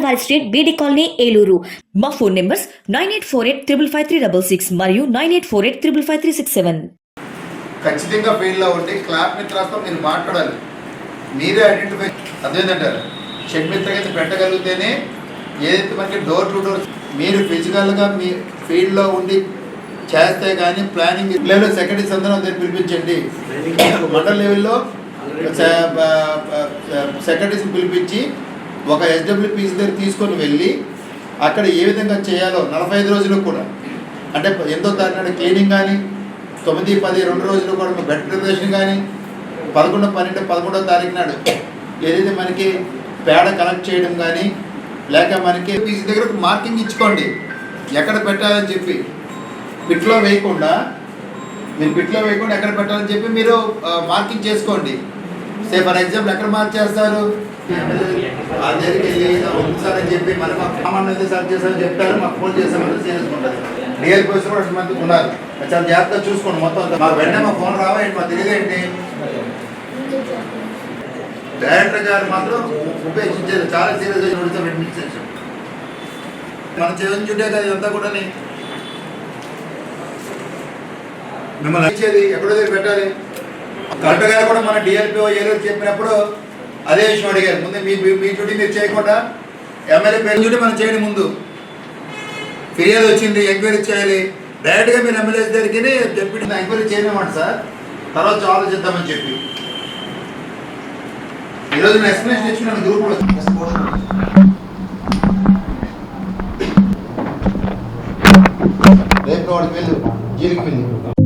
రాజనాలవారి street B D colony Eluru. మా phone numbers nine eight four eight triple five three double six మరియు nine eight four eight triple five three six seven. ఖచ్చితంగా ఫీల్డ్లో ఉండి clap మిత్రాలతో మీరు మాట్లాడాలి. మీరే identify అదేంటంటారు? Shed మిత్ర కింద పెట్టగలిగితేనే ఏదైతే మనకి డోర్ టు డోర్ మీరు ఫిజికల్గా మీ ఫీల్డ్లో ఉండి చేస్తే కానీ ప్లానింగ్ లెవెల్లో సెక్రటరీస్ అందరూ దగ్గర పిలిపించండి. మండల లెవెల్లో సెక్రటరీస్ పిలిపించి ఒక ఎస్డబ్ల్యూపీసీ దగ్గర తీసుకొని వెళ్ళి అక్కడ ఏ విధంగా చేయాలో నలభై ఐదు రోజులు కూడా. అంటే ఎంతో తారీఖు క్లీనింగ్ కానీ తొమ్మిది పది రెండు రోజులు కూడా బెడ్ ప్రిపరేషన్ కానీ పదకొండు పన్నెండు పదమూడో తారీఖు నాడు ఏదైతే మనకి పేడ కలెక్ట్ చేయడం కానీ లేక మనకి పీసీ దగ్గర మార్కింగ్ ఇచ్చుకోండి. ఎక్కడ పెట్టాలని చెప్పి. పిట్లో వేయకుండా మీరు పిట్లో వేయకుండా ఎక్కడ పెట్టాలని చెప్పి మీరు మార్కింగ్ చేసుకోండి. సే ఫర్ ఎగ్జాంపుల్ ఎక్కడ మార్క్ చేస్తారు ఆ దగ్గరికి ఉంది సార్ అని చెప్పి మరి మా సామాన్ సార్ చేశారని చెప్తారు మాకు ఫోన్ చేసామని సీరియస్ ఉంటుంది డిఎల్ కూడా మంది ఉన్నారు. చాలా జాగ్రత్తగా చూసుకోండి మొత్తం అంతా. మాకు వెంటనే మా ఫోన్ రావా ఏంటి? మాకు తెలియదేంటి డైరెక్టర్ గారు మాత్రం ఉపేక్షించారు. చాలా సీరియస్గా చూడతాం అడ్మినిస్ట్రేషన్ మనం చుట్టే కదా ఇదంతా కూడా మిమ్మల్ని ఇచ్చేది ఎక్కడో దగ్గర పెట్టాలి. కలెక్టర్ గారు కూడా మన డిఎల్పిఓ ఏదో చెప్పినప్పుడు అదే విషయం అడిగారు. ముందు మీ మీ- డ్యూటీ మీరు చేయకుండా ఎమ్మెల్యే పేరు డ్యూటీ మనం చేయండి ముందు ఫిర్యాదు వచ్చింది ఎంక్వైరీ చేయాలి. డైరెక్ట్గా మీరు ఎమ్మెల్యే దగ్గరికి చెప్పి ఎంక్వైరీ చేయలేమాట సార్. తర్వాత ఆలోచిద్దామని చెప్పి. ఈరోజు నేను ఎక్స్ప్లెనేషన్ ఇచ్చినాను గ్రూప్లో రేపు వాడికి వెళ్ళు జీలికి వెళ్ళి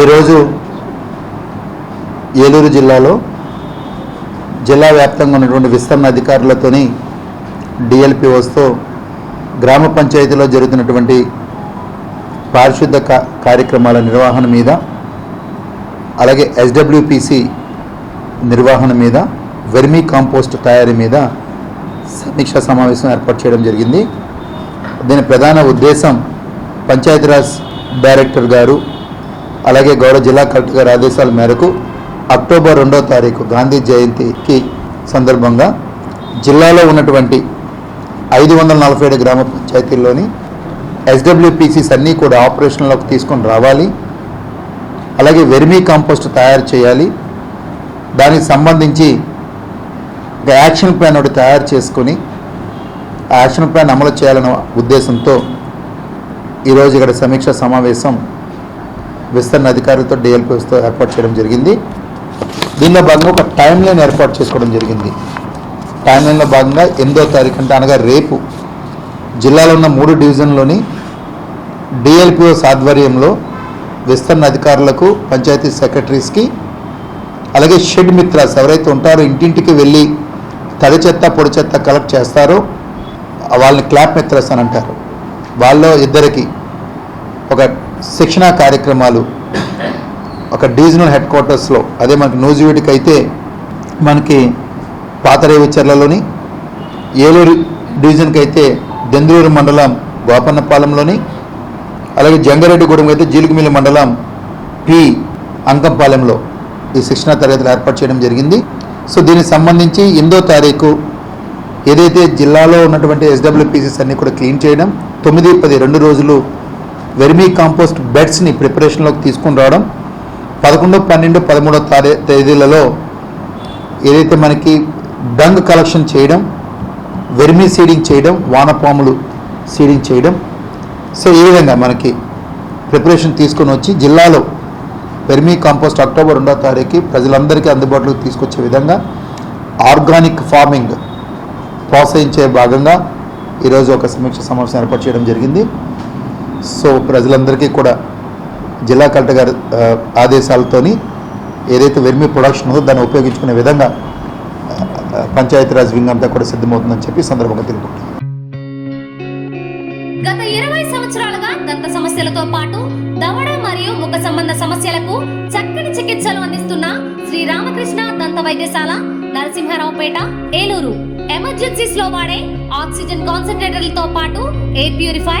ఈరోజు ఏలూరు జిల్లాలో జిల్లా వ్యాప్తంగా ఉన్నటువంటి విస్తరణ అధికారులతోని డిఎల్పిఓస్తో గ్రామ పంచాయతీలో జరుగుతున్నటువంటి పారిశుద్ధ కార్యక్రమాల నిర్వహణ మీద అలాగే ఎస్డబ్ల్యూపిసి నిర్వహణ మీద వెర్మీ కాంపోస్ట్ తయారీ మీద సమీక్షా సమావేశం ఏర్పాటు చేయడం జరిగింది. దీని ప్రధాన ఉద్దేశం పంచాయతీరాజ్ డైరెక్టర్ గారు అలాగే గౌరవ జిల్లా కలెక్టర్ గారి ఆదేశాల మేరకు అక్టోబర్ రెండో తారీఖు గాంధీ జయంతికి సందర్భంగా జిల్లాలో ఉన్నటువంటి ఐదు వందల నలభై ఏడు గ్రామ పంచాయతీల్లోని ఎస్డబ్ల్యూపీసీస్ అన్నీ కూడా ఆపరేషన్లోకి తీసుకొని రావాలి. అలాగే వెర్మీ కాంపోస్ట్ తయారు చేయాలి. దానికి సంబంధించి ఒక యాక్షన్ ప్లాన్ ఒకటి తయారు చేసుకొని యాక్షన్ ప్లాన్ అమలు చేయాలన్న ఉద్దేశంతో ఈరోజు ఇక్కడ సమీక్ష సమావేశం విస్తరణ అధికారులతో డిఎల్పిఎస్తో ఏర్పాటు చేయడం జరిగింది. దీనిలో భాగంగా ఒక టైం లైన్ ఏర్పాటు చేసుకోవడం జరిగింది. టైం లైన్లో భాగంగా ఎనిమిదో తారీఖు అంటే అనగా రేపు జిల్లాలో ఉన్న మూడు డివిజన్లోని డిఎల్పిఓస్ ఆధ్వర్యంలో విస్తరణ అధికారులకు పంచాయతీ సెక్రటరీస్కి అలాగే షెడ్ మిత్రాస్ ఎవరైతే ఉంటారో ఇంటింటికి వెళ్ళి తడి చెత్త పొడి చెత్త కలెక్ట్ చేస్తారో వాళ్ళని క్లాప్ మిత్రస్ అని అంటారు. వాళ్ళలో ఇద్దరికి ఒక శిక్షణా కార్యక్రమాలు ఒక డివిజనల్ హెడ్ క్వార్టర్స్లో అదే మనకి నూజివేటికి అయితే మనకి పాతరేవిచర్లలోని ఏలూరు డివిజన్కి అయితే దెందులూరు మండలం గోపన్నపాలెంలోని అలాగే జంగారెడ్డిగూడెం అయితే జీలుగుమిల్లి మండలం పి అంకంపాలెంలో ఈ శిక్షణా తరగతులు ఏర్పాటు చేయడం జరిగింది. సో దీనికి సంబంధించి ఎనిమిదో తారీఖు ఏదైతే జిల్లాలో ఉన్నటువంటి ఎస్డబ్ల్యూపీసీస్ అన్ని కూడా క్లీన్ చేయడం తొమ్మిది పది రెండు రోజులు వెర్మీ కాంపోస్ట్ బెడ్స్ని ప్రిపరేషన్లోకి తీసుకుని రావడం పదకొండు పన్నెండు పదమూడో తారీ తేదీలలో ఏదైతే మనకి డంగ్ కలెక్షన్ చేయడం వెర్మీ సీడింగ్ చేయడం వానపాములు సీడింగ్ చేయడం సో ఈ విధంగా మనకి ప్రిపరేషన్ తీసుకొని వచ్చి జిల్లాలో వెర్మీ కాంపోస్ట్ అక్టోబర్ రెండో తారీఖు ప్రజలందరికీ అందుబాటులోకి తీసుకొచ్చే విధంగా ఆర్గానిక్ ఫార్మింగ్ ప్రోత్సహించే భాగంగా ఈరోజు ఒక సమీక్ష సమావేశం ఏర్పాటు చేయడం జరిగింది. సో ప్రజలందరికీ కూడా జిల్లా కలెక్టర్ గారి ఆదేశాలతో ఆదేశాలతోని ఏదైతే వెర్మి ప్రొడక్షన్ ఉందో దాన్ని ఉపయోగించుకునే విధంగా పంచాయతీరాజ్ వింగ్ అంతా కూడా సిద్ధమవుతుందని చెప్పి సందర్భంగా తెలుపుకుంటున్నాను గత ఇరవై సంవత్సరాలుగా దంత సమస్యలతో పాటు దవడ మరియు ముఖ సంబంధ సమస్యలకు చక్కని చికిత్సలు అందిస్తున్న శ్రీ రామకృష్ణ దంత వైద్యశాల నరసింహారావుపేట ఏలూరు. ఎమర్జెన్సీస్లో వాడే ఆక్సిజన్ కాన్సన్ట్రేటర్లతో పాటు air purify